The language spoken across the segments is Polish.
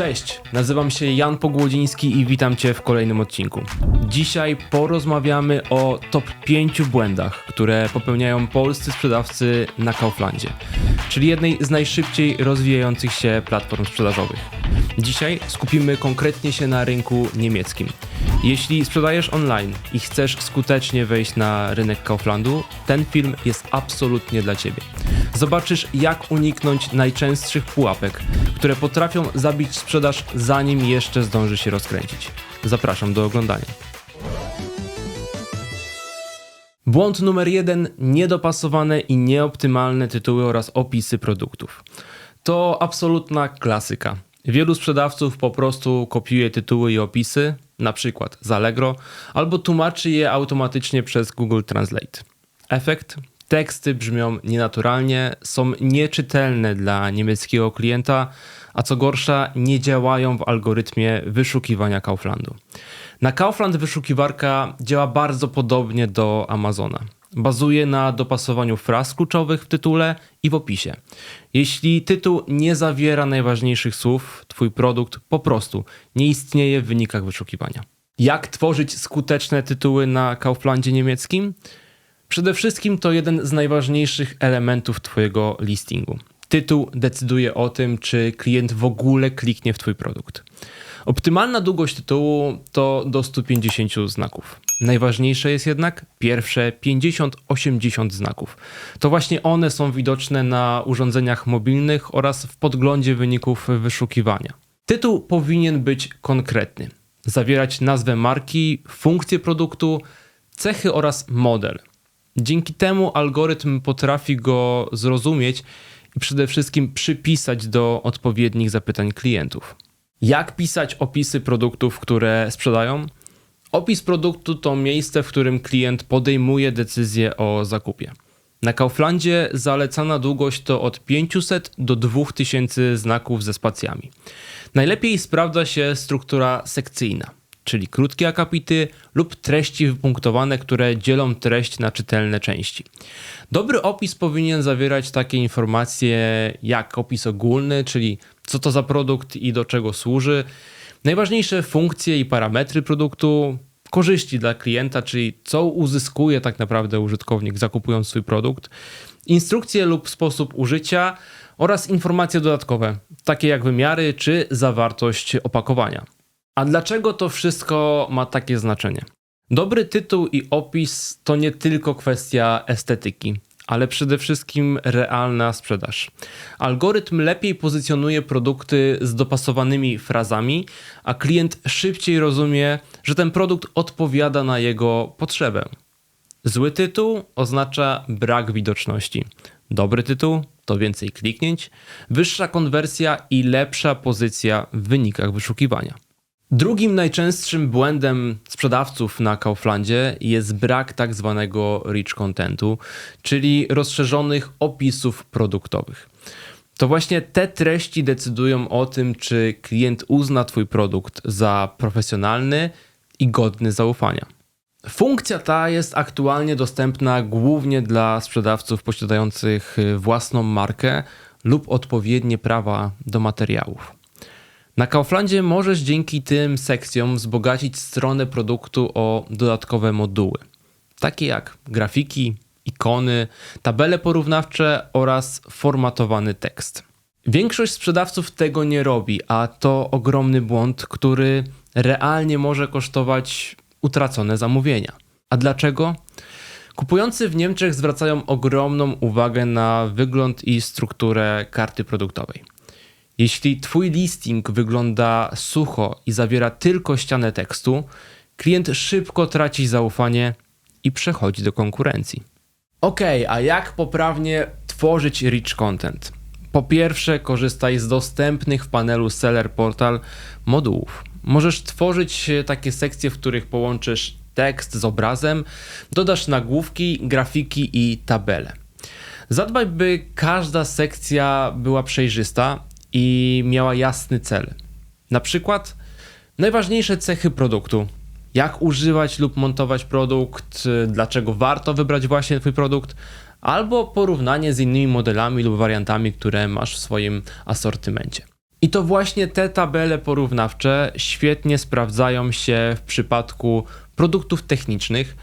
Cześć, nazywam się Jan Pogłodziński i witam Cię w kolejnym odcinku. Dzisiaj porozmawiamy o top 5 błędach, które popełniają polscy sprzedawcy na Kauflandzie, czyli jednej z najszybciej rozwijających się platform sprzedażowych. Dzisiaj skupimy konkretnie się na rynku niemieckim. Jeśli sprzedajesz online i chcesz skutecznie wejść na rynek Kauflandu, ten film jest absolutnie dla Ciebie. Zobaczysz, jak uniknąć najczęstszych pułapek, które potrafią zabić sprzedaż, zanim jeszcze zdąży się rozkręcić. Zapraszam do oglądania. Błąd numer jeden: niedopasowane i nieoptymalne tytuły oraz opisy produktów. To absolutna klasyka. Wielu sprzedawców po prostu kopiuje tytuły i opisy, na przykład z Allegro, albo tłumaczy je automatycznie przez Google Translate. Efekt? Teksty brzmią nienaturalnie, są nieczytelne dla niemieckiego klienta, a co gorsza, nie działają w algorytmie wyszukiwania Kauflandu. Na Kaufland wyszukiwarka działa bardzo podobnie do Amazona. Bazuje na dopasowaniu fraz kluczowych w tytule i w opisie. Jeśli tytuł nie zawiera najważniejszych słów, Twój produkt po prostu nie istnieje w wynikach wyszukiwania. Jak tworzyć skuteczne tytuły na Kauflandzie niemieckim? Przede wszystkim to jeden z najważniejszych elementów Twojego listingu. Tytuł decyduje o tym, czy klient w ogóle kliknie w Twój produkt. Optymalna długość tytułu to do 150 znaków. Najważniejsze jest jednak pierwsze 50-80 znaków. To właśnie one są widoczne na urządzeniach mobilnych oraz w podglądzie wyników wyszukiwania. Tytuł powinien być konkretny, zawierać nazwę marki, funkcję produktu, cechy oraz model. Dzięki temu algorytm potrafi go zrozumieć i przede wszystkim przypisać do odpowiednich zapytań klientów. Jak pisać opisy produktów, które sprzedają? Opis produktu to miejsce, w którym klient podejmuje decyzję o zakupie. Na Kauflandzie zalecana długość to od 500 do 2000 znaków ze spacjami. Najlepiej sprawdza się struktura sekcyjna, czyli krótkie akapity lub treści wypunktowane, które dzielą treść na czytelne części. Dobry opis powinien zawierać takie informacje jak opis ogólny, czyli co to za produkt i do czego służy, najważniejsze funkcje i parametry produktu, korzyści dla klienta, czyli co uzyskuje tak naprawdę użytkownik zakupując swój produkt, instrukcje lub sposób użycia oraz informacje dodatkowe, takie jak wymiary czy zawartość opakowania. A dlaczego to wszystko ma takie znaczenie? Dobry tytuł i opis to nie tylko kwestia estetyki ale przede wszystkim realna sprzedaż. Algorytm lepiej pozycjonuje produkty z dopasowanymi frazami, a klient szybciej rozumie, że ten produkt odpowiada na jego potrzebę. Zły tytuł oznacza brak widoczności. Dobry tytuł to więcej kliknięć, wyższa konwersja i lepsza pozycja w wynikach wyszukiwania. Drugim najczęstszym błędem sprzedawców na Kauflandzie jest brak tak zwanego rich contentu, czyli rozszerzonych opisów produktowych. To właśnie te treści decydują o tym, czy klient uzna Twój produkt za profesjonalny i godny zaufania. Funkcja ta jest aktualnie dostępna głównie dla sprzedawców posiadających własną markę lub odpowiednie prawa do materiałów. Na Kauflandzie możesz dzięki tym sekcjom wzbogacić stronę produktu o dodatkowe moduły, takie jak grafiki, ikony, tabele porównawcze oraz formatowany tekst. Większość sprzedawców tego nie robi, a to ogromny błąd, który realnie może kosztować utracone zamówienia. A dlaczego? Kupujący w Niemczech zwracają ogromną uwagę na wygląd i strukturę karty produktowej. Jeśli Twój listing wygląda sucho i zawiera tylko ścianę tekstu, klient szybko traci zaufanie i przechodzi do konkurencji. Ok, a jak poprawnie tworzyć rich content? Po pierwsze, korzystaj z dostępnych w panelu Seller Portal modułów. Możesz tworzyć takie sekcje, w których połączysz tekst z obrazem, dodasz nagłówki, grafiki i tabele. Zadbaj, by każda sekcja była przejrzysta i miała jasny cel. Na przykład najważniejsze cechy produktu. Jak używać lub montować produkt, dlaczego warto wybrać właśnie Twój produkt, albo porównanie z innymi modelami lub wariantami, które masz w swoim asortymencie. I to właśnie te tabele porównawcze świetnie sprawdzają się w przypadku produktów technicznych,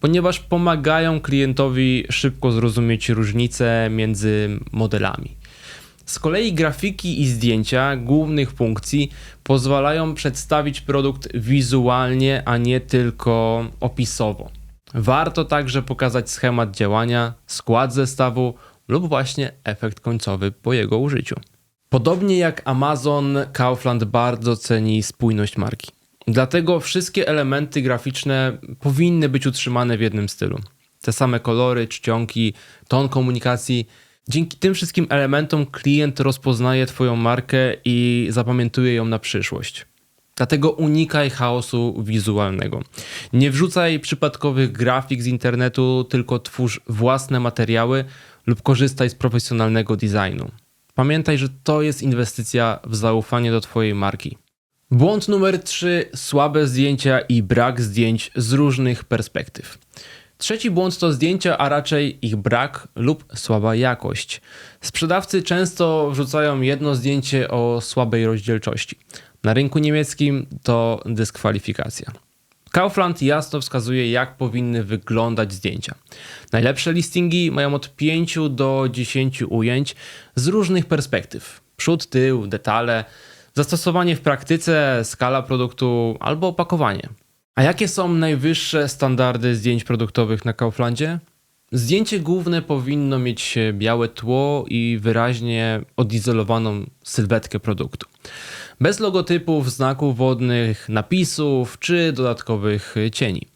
ponieważ pomagają klientowi szybko zrozumieć różnice między modelami. Z kolei grafiki i zdjęcia głównych funkcji pozwalają przedstawić produkt wizualnie, a nie tylko opisowo. Warto także pokazać schemat działania, skład zestawu lub właśnie efekt końcowy po jego użyciu. Podobnie jak Amazon, Kaufland bardzo ceni spójność marki. Dlatego wszystkie elementy graficzne powinny być utrzymane w jednym stylu. Te same kolory, czcionki, ton komunikacji. Dzięki tym wszystkim elementom klient rozpoznaje Twoją markę i zapamiętuje ją na przyszłość. Dlatego unikaj chaosu wizualnego. Nie wrzucaj przypadkowych grafik z internetu, tylko twórz własne materiały lub korzystaj z profesjonalnego designu. Pamiętaj, że to jest inwestycja w zaufanie do Twojej marki. Błąd numer 3: słabe zdjęcia i brak zdjęć z różnych perspektyw. Trzeci błąd to zdjęcia, a raczej ich brak lub słaba jakość. Sprzedawcy często wrzucają jedno zdjęcie o słabej rozdzielczości. Na rynku niemieckim to dyskwalifikacja. Kaufland jasno wskazuje, jak powinny wyglądać zdjęcia. Najlepsze listingi mają od 5 do 10 ujęć z różnych perspektyw: przód, tył, detale, zastosowanie w praktyce, skala produktu albo opakowanie. A jakie są najwyższe standardy zdjęć produktowych na Kauflandzie? Zdjęcie główne powinno mieć białe tło i wyraźnie odizolowaną sylwetkę produktu. Bez logotypów, znaków wodnych, napisów czy dodatkowych cieni.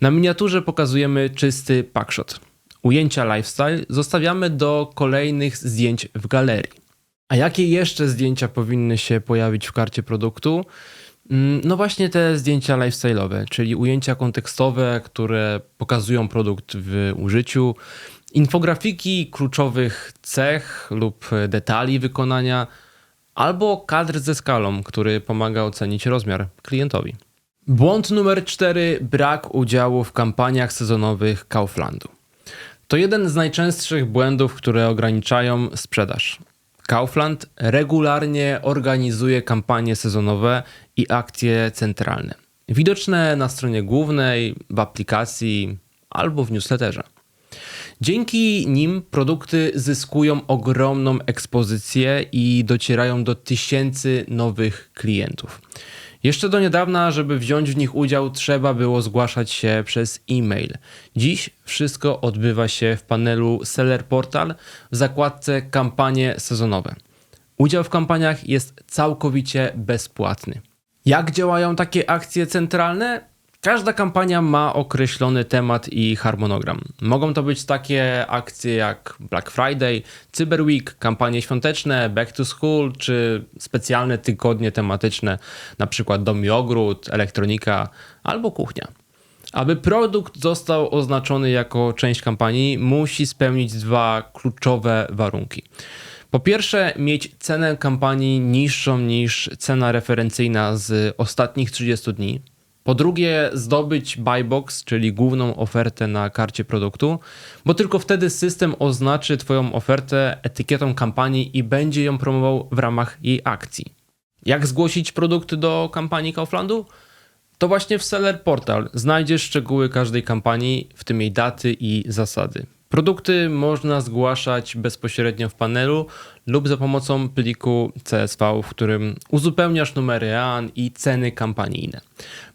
Na miniaturze pokazujemy czysty packshot. Ujęcia lifestyle zostawiamy do kolejnych zdjęć w galerii. A jakie jeszcze zdjęcia powinny się pojawić w karcie produktu? Mm, no właśnie te zdjęcia lifestyle'owe, czyli ujęcia kontekstowe, które pokazują produkt w użyciu, infografiki kluczowych cech lub detali wykonania, albo kadr ze skalą, który pomaga ocenić rozmiar klientowi. Błąd numer 4: brak udziału w kampaniach sezonowych Kauflandu. To jeden z najczęstszych błędów, które ograniczają sprzedaż. Kaufland regularnie organizuje kampanie sezonowe i akcje centralne. Widoczne na stronie głównej, w aplikacji albo w newsletterze. Dzięki nim produkty zyskują ogromną ekspozycję i docierają do tysięcy nowych klientów. Jeszcze do niedawna, żeby wziąć w nich udział, trzeba było zgłaszać się przez e-mail. Dziś wszystko odbywa się w panelu Seller Portal w zakładce kampanie sezonowe. Udział w kampaniach jest całkowicie bezpłatny. Jak działają takie akcje centralne? Każda kampania ma określony temat i harmonogram. Mogą to być takie akcje jak Black Friday, Cyber Week, kampanie świąteczne, Back to School czy specjalne tygodnie tematyczne, np. dom i ogród, elektronika albo kuchnia. Aby produkt został oznaczony jako część kampanii, musi spełnić dwa kluczowe warunki. Po pierwsze, mieć cenę kampanii niższą niż cena referencyjna z ostatnich 30 dni. Po drugie, zdobyć buy box, czyli główną ofertę na karcie produktu, bo tylko wtedy system oznaczy Twoją ofertę etykietą kampanii i będzie ją promował w ramach jej akcji. Jak zgłosić produkt do kampanii Kauflandu? To właśnie w Seller Portal znajdziesz szczegóły każdej kampanii, w tym jej daty i zasady. Produkty można zgłaszać bezpośrednio w panelu lub za pomocą pliku CSV, w którym uzupełniasz numery AN i ceny kampanijne.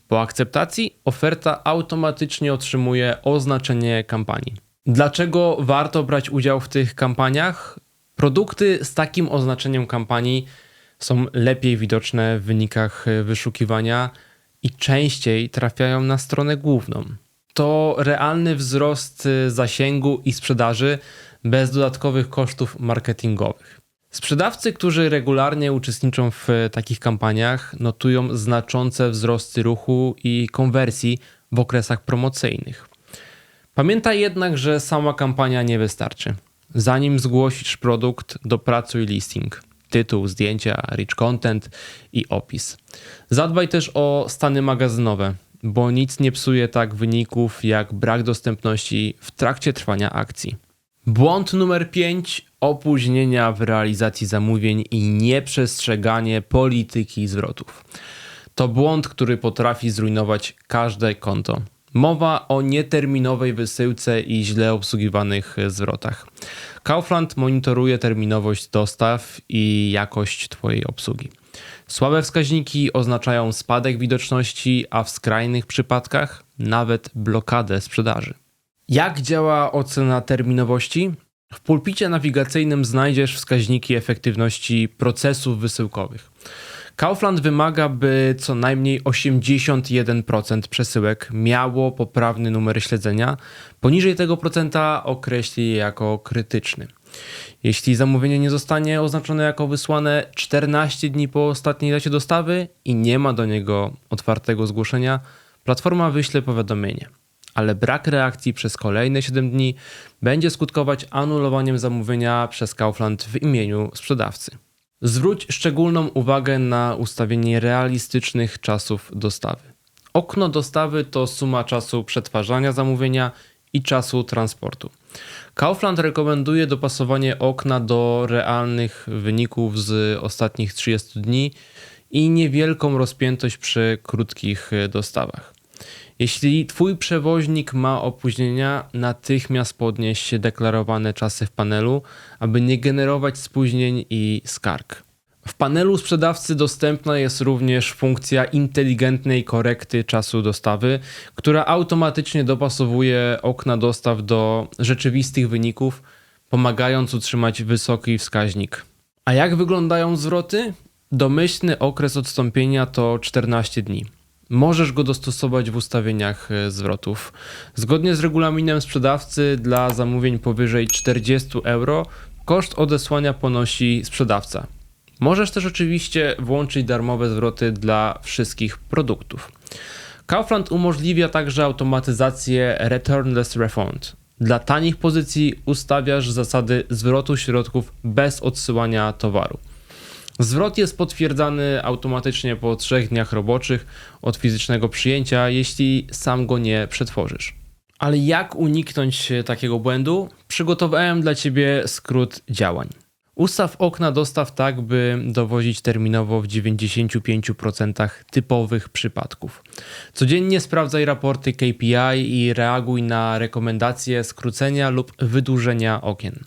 Po akceptacji oferta automatycznie otrzymuje oznaczenie kampanii. Dlaczego warto brać udział w tych kampaniach? Produkty z takim oznaczeniem kampanii są lepiej widoczne w wynikach wyszukiwania i częściej trafiają na stronę główną. To realny wzrost zasięgu i sprzedaży bez dodatkowych kosztów marketingowych. Sprzedawcy, którzy regularnie uczestniczą w takich kampaniach, notują znaczące wzrosty ruchu i konwersji w okresach promocyjnych. Pamiętaj jednak, że sama kampania nie wystarczy. Zanim zgłosisz produkt, dopracuj listing, tytuł, zdjęcia, rich content i opis. Zadbaj też o stany magazynowe, bo nic nie psuje tak wyników jak brak dostępności w trakcie trwania akcji. Błąd numer 5: opóźnienia w realizacji zamówień i nieprzestrzeganie polityki zwrotów. To błąd, który potrafi zrujnować każde konto. Mowa o nieterminowej wysyłce i źle obsługiwanych zwrotach. Kaufland monitoruje terminowość dostaw i jakość Twojej obsługi. Słabe wskaźniki oznaczają spadek widoczności, a w skrajnych przypadkach nawet blokadę sprzedaży. Jak działa ocena terminowości? W pulpicie nawigacyjnym znajdziesz wskaźniki efektywności procesów wysyłkowych. Kaufland wymaga, by co najmniej 81% przesyłek miało poprawny numer śledzenia. Poniżej tego procenta określi je jako krytyczny. Jeśli zamówienie nie zostanie oznaczone jako wysłane 14 dni po ostatniej dacie dostawy i nie ma do niego otwartego zgłoszenia, platforma wyśle powiadomienie. Ale brak reakcji przez kolejne 7 dni będzie skutkować anulowaniem zamówienia przez Kaufland w imieniu sprzedawcy. Zwróć szczególną uwagę na ustawienie realistycznych czasów dostawy. Okno dostawy to suma czasu przetwarzania zamówienia i czasu transportu. Kaufland rekomenduje dopasowanie okna do realnych wyników z ostatnich 30 dni i niewielką rozpiętość przy krótkich dostawach. Jeśli Twój przewoźnik ma opóźnienia, natychmiast podnieś deklarowane czasy w panelu, aby nie generować spóźnień i skarg. W panelu sprzedawcy dostępna jest również funkcja inteligentnej korekty czasu dostawy, która automatycznie dopasowuje okna dostaw do rzeczywistych wyników, pomagając utrzymać wysoki wskaźnik. A jak wyglądają zwroty? Domyślny okres odstąpienia to 14 dni. Możesz go dostosować w ustawieniach e, zwrotów. Zgodnie z regulaminem sprzedawcy dla zamówień powyżej 40 euro koszt odesłania ponosi sprzedawca. Możesz też oczywiście włączyć darmowe zwroty dla wszystkich produktów. Kaufland umożliwia także automatyzację Returnless Refund. Dla tanich pozycji ustawiasz zasady zwrotu środków bez odsyłania towaru. Zwrot jest potwierdzany automatycznie po trzech dniach roboczych od fizycznego przyjęcia, jeśli sam go nie przetworzysz. Ale jak uniknąć takiego błędu? Przygotowałem dla Ciebie skrót działań. Ustaw okna dostaw tak, by dowozić terminowo w 95% typowych przypadków. Codziennie sprawdzaj raporty KPI i reaguj na rekomendacje skrócenia lub wydłużenia okien.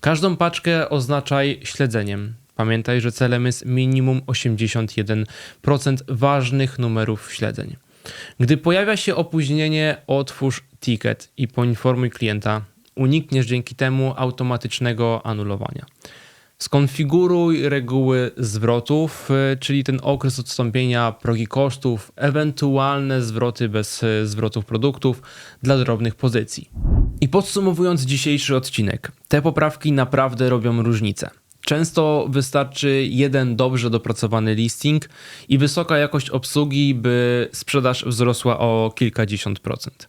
Każdą paczkę oznaczaj śledzeniem. Pamiętaj, że celem jest minimum 81% ważnych numerów śledzeń. Gdy pojawia się opóźnienie, otwórz ticket i poinformuj klienta. Unikniesz dzięki temu automatycznego anulowania. Skonfiguruj reguły zwrotów, y, czyli ten okres odstąpienia, progi kosztów, ewentualne zwroty bez y, zwrotów produktów dla drobnych pozycji. I podsumowując dzisiejszy odcinek, te poprawki naprawdę robią różnicę. Często wystarczy jeden dobrze dopracowany listing i wysoka jakość obsługi, by sprzedaż wzrosła o kilkadziesiąt procent.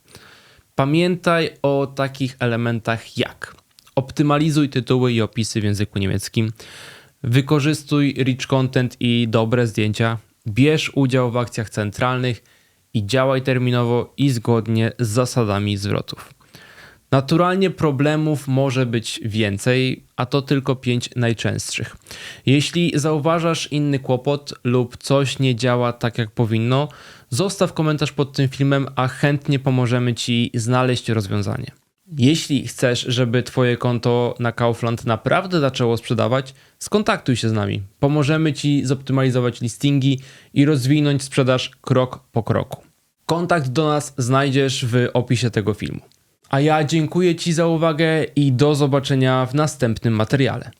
Pamiętaj o takich elementach jak optymalizuj tytuły i opisy w języku niemieckim, wykorzystuj rich content i dobre zdjęcia, bierz udział w akcjach centralnych i działaj terminowo i zgodnie z zasadami zwrotów. Naturalnie problemów może być więcej, a to tylko pięć najczęstszych. Jeśli zauważasz inny kłopot lub coś nie działa tak jak powinno, zostaw komentarz pod tym filmem, a chętnie pomożemy Ci znaleźć rozwiązanie. Jeśli chcesz, żeby Twoje konto na Kaufland naprawdę zaczęło sprzedawać, skontaktuj się z nami. Pomożemy Ci zoptymalizować listingi i rozwinąć sprzedaż krok po kroku. Kontakt do nas znajdziesz w opisie tego filmu. A ja dziękuję Ci za uwagę i do zobaczenia w następnym materiale.